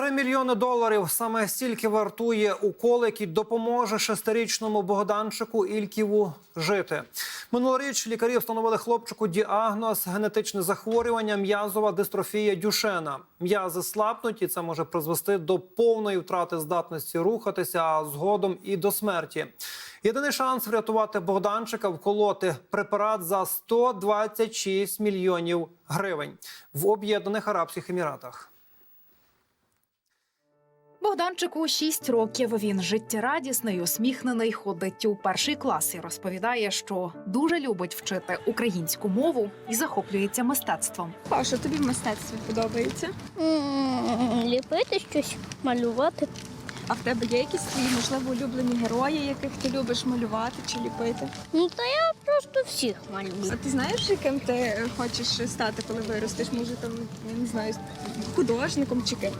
Три мільйони доларів саме стільки вартує укол, який допоможе шестирічному Богданчику Ільківу жити. Минулоріч лікарі встановили хлопчику діагноз генетичне захворювання м'язова дистрофія Дюшена. М'язи слабнуть, і це може призвести до повної втрати здатності рухатися, а згодом і до смерті. Єдиний шанс врятувати Богданчика вколоти препарат за 126 мільйонів гривень в Об'єднаних Арабських Еміратах. Богданчику 6 років. Він життєрадісний, усміхнений, ходить у перший клас і розповідає, що дуже любить вчити українську мову і захоплюється мистецтвом. А що тобі в мистецтві подобається? Ліпити щось, малювати. А в тебе є якісь твої, можливо, улюблені герої, яких ти любиш малювати чи ліпити? Ну та я просто всіх малюю. А ти знаєш, яким ти хочеш стати, коли виростеш? Може, там я не знаю, художником чи ким?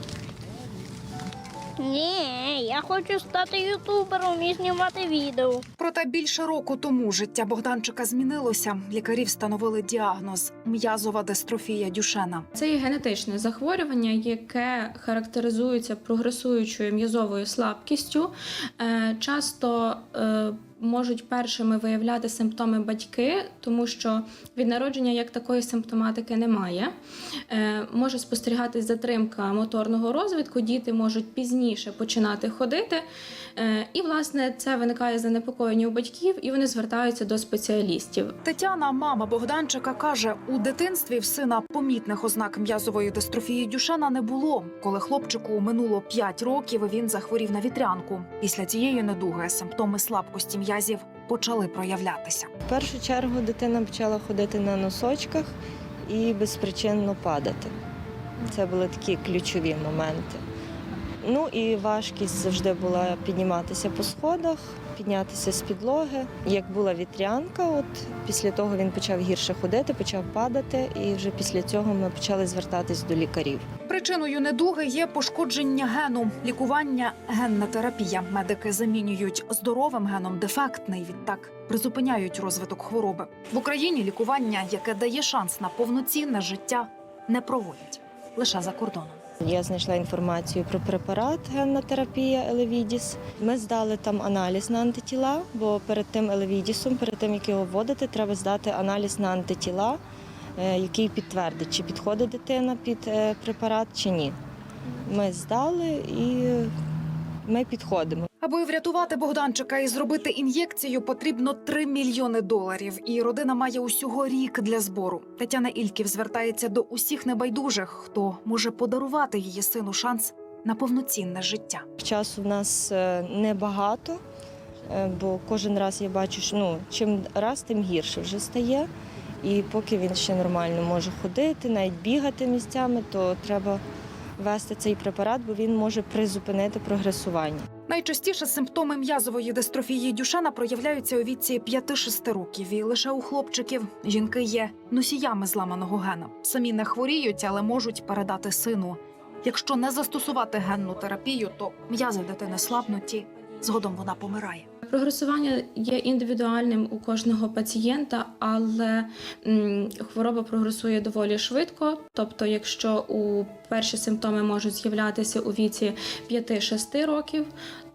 Ні, я хочу стати ютубером і знімати відео. Проте більше року тому життя Богданчика змінилося. Лікарі встановили діагноз м'язова дистрофія Дюшена. Це є генетичне захворювання, яке характеризується прогресуючою м'язовою слабкістю. Е, Часто е, можуть першими виявляти симптоми батьки, тому що від народження як такої симптоматики немає. Е, Може спостерігатись затримка моторного розвитку, діти можуть пізніше починати ходити. Е, І, власне, це виникає занепокоєння у батьків, і вони звертаються до спеціалістів. Тетяна, мама Богданчика, каже, у дитинстві в сина помітних ознак м'язової дистрофії Дюшена не було. Коли хлопчику минуло 5 років, він захворів на вітрянку. Після цієї недуги симптоми слабкості м'язів почали проявлятися. В першу чергу дитина почала ходити на носочках і безпричинно падати. Це були такі ключові моменти. Ну і важкість завжди була підніматися по сходах, піднятися з підлоги. Як була вітрянка, от після того він почав гірше ходити, почав падати, і вже після цього ми почали звертатись до лікарів. Причиною недуги є пошкодження гену, лікування, генна терапія. Медики замінюють здоровим геном дефектний. Відтак призупиняють розвиток хвороби в Україні. Лікування, яке дає шанс на повноцінне життя, не проводять лише за кордоном. Я знайшла інформацію про препарат генна терапія Елевідіс. Ми здали там аналіз на антитіла, бо перед тим Елевідісом, перед тим як його вводити, треба здати аналіз на антитіла, е, який підтвердить, чи підходить дитина під е, препарат, чи ні. Ми здали і ми підходимо. Аби врятувати Богданчика і зробити ін'єкцію, потрібно 3 мільйони доларів. І родина має усього рік для збору. Тетяна Ільків звертається до усіх небайдужих, хто може подарувати її сину шанс на повноцінне життя. Часу в нас е, небагато, е, бо кожен раз я бачу, що ну, чим раз, тим гірше вже стає. І поки він ще нормально може ходити, навіть бігати місцями, то треба ввести цей препарат, бо він може призупинити прогресування. Найчастіше симптоми м'язової дистрофії Дюшена проявляються у віці 5-6 років. І лише у хлопчиків жінки є носіями зламаного гена. Самі не хворіють, але можуть передати сину. Якщо не застосувати генну терапію, то м'язи дитини слабнуті. Згодом вона помирає. Прогресування є індивідуальним у кожного пацієнта, але хвороба прогресує доволі швидко. Тобто, якщо у перші симптоми можуть з'являтися у віці 5-6 років,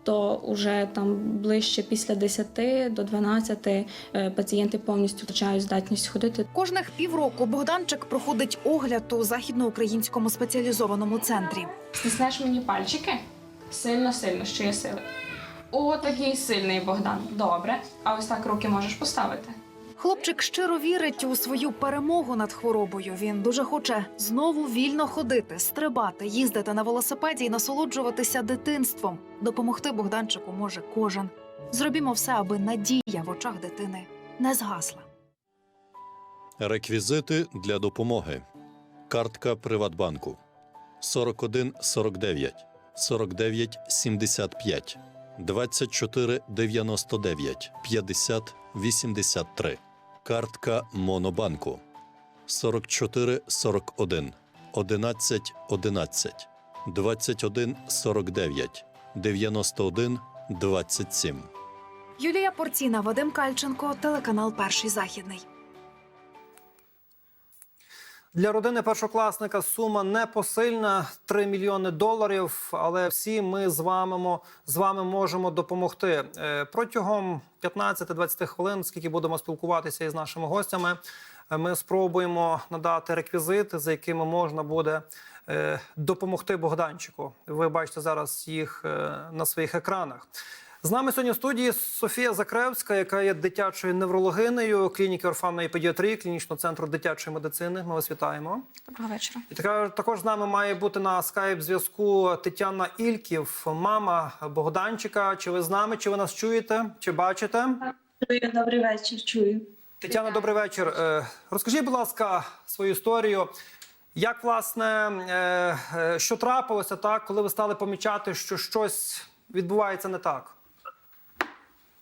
то вже там ближче після 10 до 12 е, пацієнти повністю втрачають здатність ходити. Кожних півроку Богданчик проходить огляд у західноукраїнському спеціалізованому центрі. Стиснеш мені пальчики сильно, сильно, що є сили. О, такий сильний Богдан. Добре. А ось так руки можеш поставити. Хлопчик щиро вірить у свою перемогу над хворобою. Він дуже хоче знову вільно ходити, стрибати, їздити на велосипеді і насолоджуватися дитинством. Допомогти Богданчику може кожен. Зробімо все, аби надія в очах дитини не згасла. Реквізити для допомоги. Картка Приватбанку 41 49 49 75 24 99 50 83. Картка Монобанку 44 41 11 11 21 49 91 27. Юлія Порціна, Вадим Кальченко, телеканал Перший західний. Для родини першокласника сума непосильна 3 мільйони доларів. Але всі ми з вами з вами можемо допомогти Е, протягом 15-20 хвилин, скільки будемо спілкуватися із нашими гостями. е, Ми спробуємо надати реквізити, за якими можна буде е, допомогти Богданчику. Ви бачите зараз їх на своїх екранах. З нами сьогодні в студії Софія Закревська, яка є дитячою неврологинею клініки орфанної педіатрії, клінічного центру дитячої медицини. Ми вас вітаємо. Доброго вечора. І така також з нами має бути на скайп зв'язку Тетяна Ільків, мама Богданчика. Чи ви з нами? Чи ви нас чуєте? Чи бачите? Чую, добрий вечір, чую. Тетяна, добрий вечір. Е, Розкажіть, будь ласка, свою історію. Як власне е, е, що трапилося, так, коли ви стали помічати, що щось відбувається не так?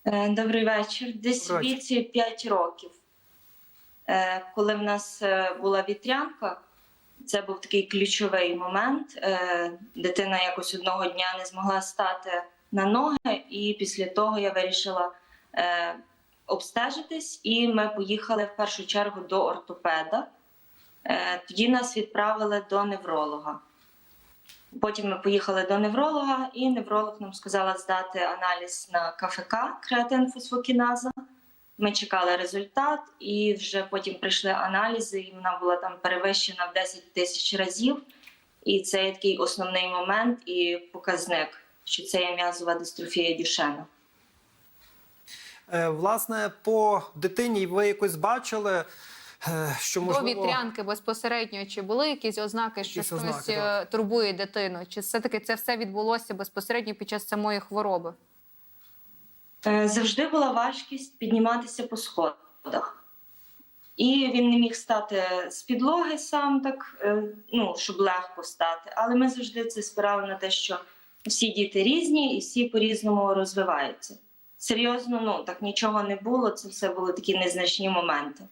Е, Добрий вечір. Десь Добрий віці 5 років. Е, Коли в нас е, була вітрянка, це був такий ключовий момент. Дитина якось одного дня не змогла стати на ноги, і після того я вирішила обстежитись, і ми поїхали в першу чергу до ортопеда. Тоді нас відправили до невролога. Потім ми поїхали до невролога, і невролог нам сказала здати аналіз на КФК креатинфосфокіназа. Ми чекали результат, і вже потім прийшли аналізи, і вона була там перевищена в 10 тисяч разів. І це є такий основний момент і показник, що це є м'язова дистрофія Дюшена. Е, Власне, по дитині ви якось бачили, е, що До вітрянки безпосередньо чи були якісь ознаки, що Якісь ознаки, е, так. турбує дитину? Чи все-таки це все відбулося безпосередньо під час самої хвороби? Е, Завжди була важкість підніматися по сходах. І він не міг стати з підлоги сам так, ну, щоб легко стати. Але ми завжди це спирали на те, що всі діти різні і всі по-різному розвиваються. Серйозно, ну так нічого не було. Це все були такі незначні моменти.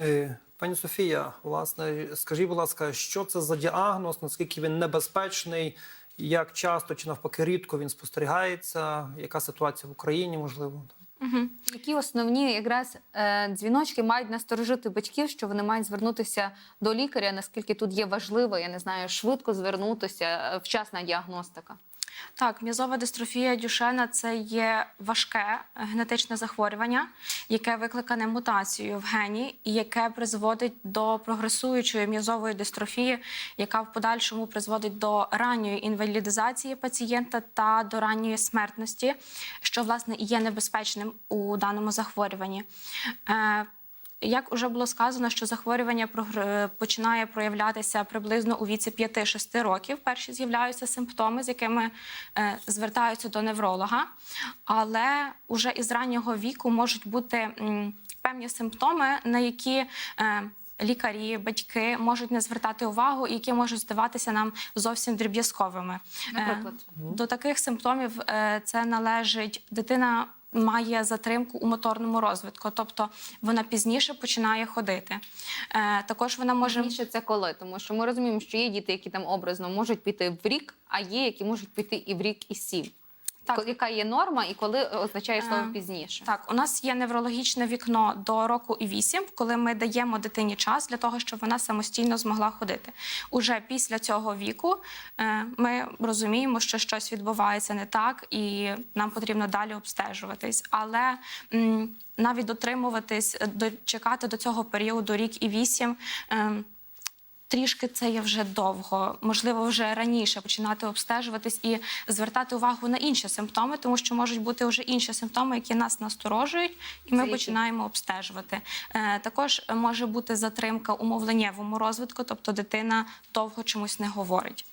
Е, Пані Софія, власне, скажіть, будь ласка, що це за діагноз, наскільки він небезпечний, як часто чи навпаки рідко він спостерігається? Яка ситуація в Україні можливо? Угу. Які основні якраз е, дзвіночки мають насторожити батьків, що вони мають звернутися до лікаря? Наскільки тут є важливо, я не знаю, швидко звернутися, е, вчасна діагностика? Так, м'язова дистрофія Дюшена це є важке генетичне захворювання, яке викликане мутацією в гені, і яке призводить до прогресуючої м'язової дистрофії, яка в подальшому призводить до ранньої інвалідизації пацієнта та до ранньої смертності, що власне є небезпечним у даному захворюванні. Е, як вже було сказано, що захворювання прогр- починає проявлятися приблизно у віці 5-6 років. Перші з'являються симптоми, з якими е, звертаються до невролога, але уже із раннього віку можуть бути певні симптоми, на які е, Лікарі, батьки можуть не звертати увагу, і які можуть здаватися нам зовсім дріб'язковими. Е, Наприклад? до таких симптомів е, це належить дитина. Має затримку у моторному розвитку, тобто вона пізніше починає ходити. Е, також вона може Пізніше це коли? Тому що ми розуміємо, що є діти, які там образно можуть піти в рік, а є, які можуть піти і в рік, і сім. Так. Яка є норма і коли означає слово Е, пізніше? Так, у нас є неврологічне вікно до року і вісім, коли ми даємо дитині час для того, щоб вона самостійно змогла ходити. Уже після цього віку е, ми розуміємо, що щось відбувається не так, і нам потрібно далі обстежуватись. Але навіть дотримуватись, е, до чекати до цього періоду рік і вісім. Трішки це є вже довго, можливо, вже раніше починати обстежуватись і звертати увагу на інші симптоми, тому що можуть бути вже інші симптоми, які нас насторожують, і ми Це які? починаємо обстежувати. Е, також може бути затримка у мовленнєвому розвитку, тобто дитина довго чомусь не говорить.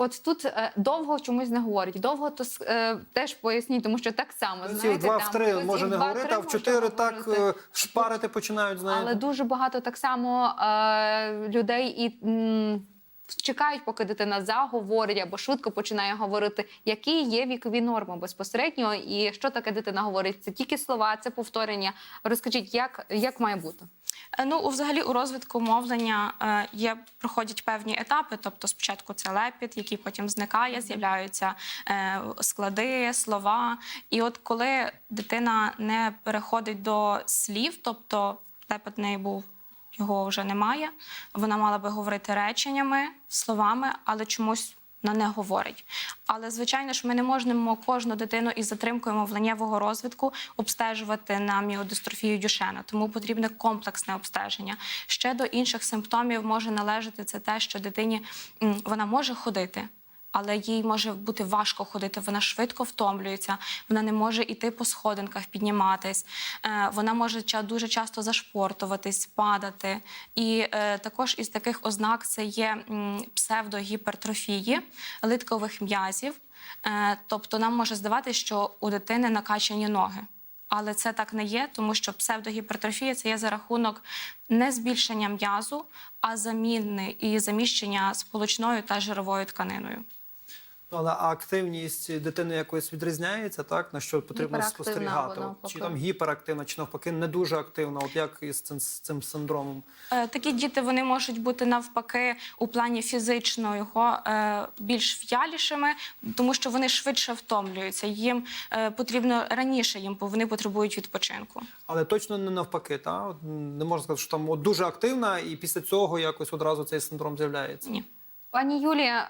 От тут е, довго чомусь не говорить, Довго то е, теж поясніть, тому що так само і знаєте, два там в три може не говорити, а в чотири так говорити. е, шпарити починають. Знаєте. Але дуже багато так само е, людей і м, чекають, поки дитина заговорить або швидко починає говорити, які є вікові норми безпосередньо, і що таке дитина говорить. Це тільки слова, це повторення. Розкажіть, як, як має бути? Е, Ну, взагалі, у розвитку мовлення е, є проходять певні етапи. Тобто, спочатку це лепіт, який потім зникає, з'являються е, склади, слова. І от коли дитина не переходить до слів, тобто лепет в неї був його вже немає. Вона мала би говорити реченнями, словами, але чомусь вона не говорить. Але звичайно ж, ми не можемо кожну дитину із затримкою мовленнєвого розвитку обстежувати на міодистрофію Дюшена, тому потрібне комплексне обстеження. Ще до інших симптомів може належати це те, що дитині вона може ходити. Але їй може бути важко ходити, вона швидко втомлюється, вона не може йти по сходинках, підніматись, е, вона може дуже часто зашпортуватись, падати. І е, також із таких ознак це є псевдогіпертрофії литкових м'язів. Е, тобто нам може здаватися, що у дитини накачані ноги. Але це так не є, тому що псевдогіпертрофія це є за рахунок не збільшення м'язу, а заміни і заміщення сполучною та жировою тканиною. Але активність дитини якось відрізняється, так? На що потрібно спостерігати? От. Чи там гіперактивна, чи навпаки не дуже активна? От як із цим, з цим синдромом? Е, Такі діти вони можуть бути навпаки у плані фізичного е, більш в'ялішими, тому що вони швидше втомлюються. Їм е, потрібно раніше їм, бо вони потребують відпочинку. Але точно не навпаки, та? Не можна сказати, що там от дуже активна, і після цього якось одразу цей синдром з'являється. Ні. Пані Юлія,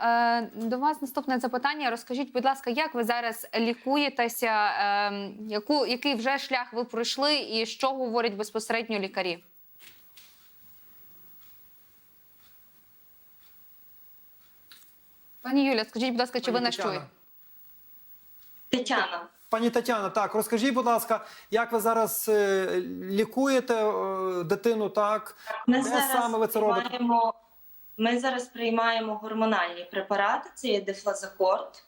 е, до вас наступне запитання. Розкажіть, будь ласка, як ви зараз лікуєтеся? е, Яку який вже шлях ви пройшли, і що говорять безпосередньо лікарі? Пані Юлія, скажіть, будь ласка, чи ви Пані нас Тетяна. чуєте? Тетяна. Пані Тетяна, так розкажіть, будь ласка, як ви зараз е, лікуєте е, дитину? Так Ми Де зараз саме ви це робите? Ми зараз приймаємо гормональні препарати, це є дефлазакорд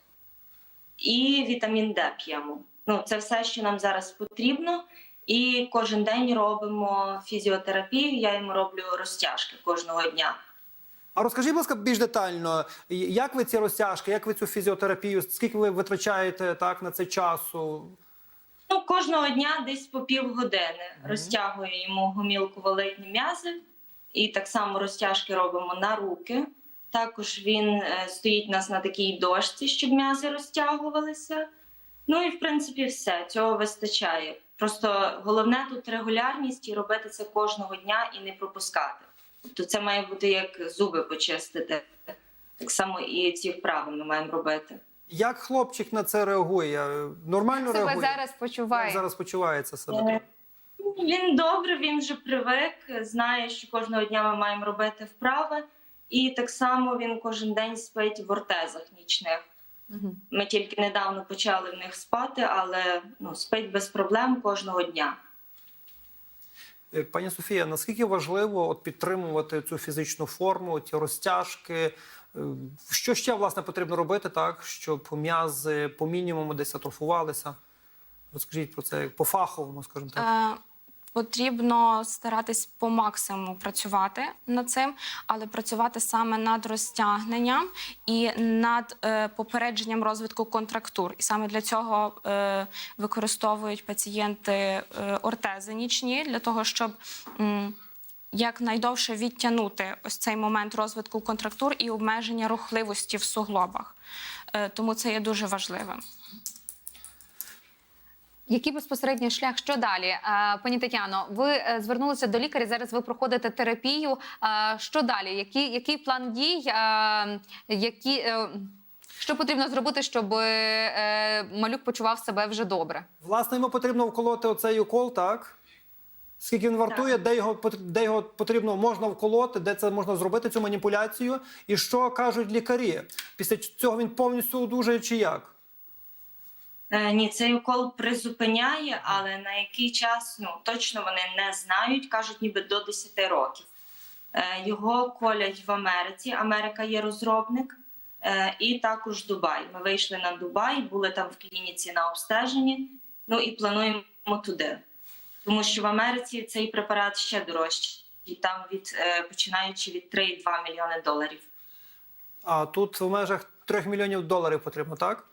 і вітамін Д п'ємо. Ну, це все, що нам зараз потрібно. І кожен день робимо фізіотерапію. Я йому роблю розтяжки кожного дня. А розкажіть, будь ласка, більш детально, як ви ці розтяжки, як ви цю фізіотерапію, скільки ви витрачаєте так на це часу? Ну, кожного дня десь по півгодини розтягую йому гомілковолитні м'язи, і так само розтяжки робимо на руки. Також він е, стоїть у нас на такій дошці, щоб м'язи розтягувалися. Ну і в принципі все, цього вистачає. Просто головне тут регулярність і робити це кожного дня і не пропускати. Тобто це має бути як зуби почистити. Так само і ці вправи ми маємо робити. Як хлопчик на це реагує? Нормально Як себе реагує? зараз Як зараз почувається себе? Він добре, він вже привик, знає, що кожного дня ми маємо робити вправи, і так само він кожен день спить в ортезах нічних. Мгм. Ми тільки недавно почали в них спати, але ну, спить без проблем кожного дня. Е, Пані Софія, наскільки важливо от підтримувати цю фізичну форму, ті розтяжки? Е, Що ще власне потрібно робити, так щоб м'язи по мінімуму десь атрофувалися? Розкажіть про це по фаховому, скажімо так. Е, Потрібно старатись по максимуму працювати над цим, але працювати саме над розтягненням і над е, попередженням розвитку контрактур. І саме для цього е, використовують пацієнти е, ортези нічні для того, щоб м, якнайдовше відтягнути ось цей момент розвитку контрактур і обмеження рухливості в суглобах. Е, тому це є дуже важливим. Який безпосередньо шлях? Що далі? Е, Пані Тетяно, ви е, звернулися до лікаря. Зараз ви проходите терапію. Е, Що далі? Який, який план дій? Які, що потрібно зробити, щоб малюк почував себе вже добре? Власне, йому потрібно вколоти оцей укол, так? Скільки він вартує, де його, де його потрібно можна вколоти, де це можна зробити, цю маніпуляцію, і що кажуть лікарі? Після цього він повністю одужає чи як? Е, ні, цей укол призупиняє, але на який час ну точно вони не знають, кажуть, ніби до 10 років. Е, його колять в Америці. Америка є розробник, е, і також Дубай. Ми вийшли на Дубай, були там в клініці на обстеженні. Ну і плануємо туди. Тому що в Америці цей препарат ще дорожчий, і там від починаючи від 3,2 мільйони доларів. А тут в межах 3 мільйонів доларів потрібно, так?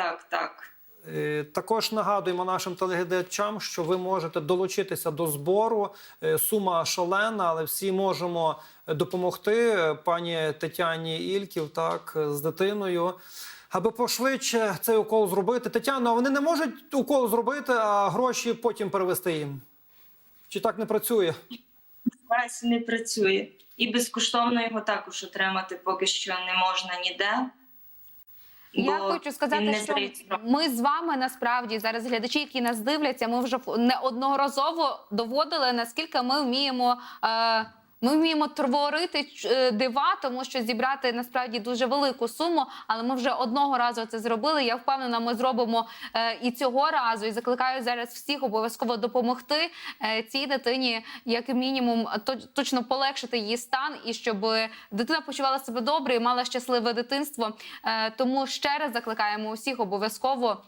Так, так. Е, Також нагадуємо нашим телеглядачам, що ви можете долучитися до збору. Е, Сума шалена, але всі можемо допомогти е, пані Тетяні Ільків так з дитиною. Аби пошвидше цей укол зробити. Тетяно, а вони не можуть укол зробити, а гроші потім перевести їм. Чи так не працює? не працює. І безкоштовно його також отримати поки що не можна ніде. Я бо хочу сказати, що ми з вами насправді зараз глядачі, які нас дивляться, ми вже неодноразово доводили, наскільки ми вміємо. Е- ми вміємо творити е, дива, тому що зібрати насправді дуже велику суму, але ми вже одного разу це зробили. Я впевнена, ми зробимо е, і цього разу. І закликаю зараз всіх обов'язково допомогти е, цій дитині, як мінімум, точно полегшити її стан, і щоб дитина почувала себе добре і мала щасливе дитинство. Тому ще раз закликаємо усіх обов'язково.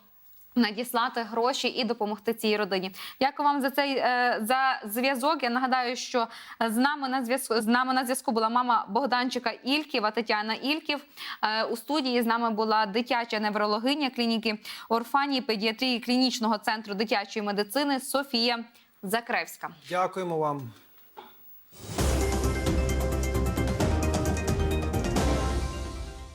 Надіслати гроші і допомогти цій родині. Дякую вам за цей е, за зв'язок. Я нагадаю, що з нами на зв'язку з нами на зв'язку була мама Богданчика Ільківа Тетяна Ільків. Е, у студії з нами була дитяча неврологиня клініки Орфанії педіатрії клінічного центру дитячої медицини Софія Закревська. Дякуємо вам.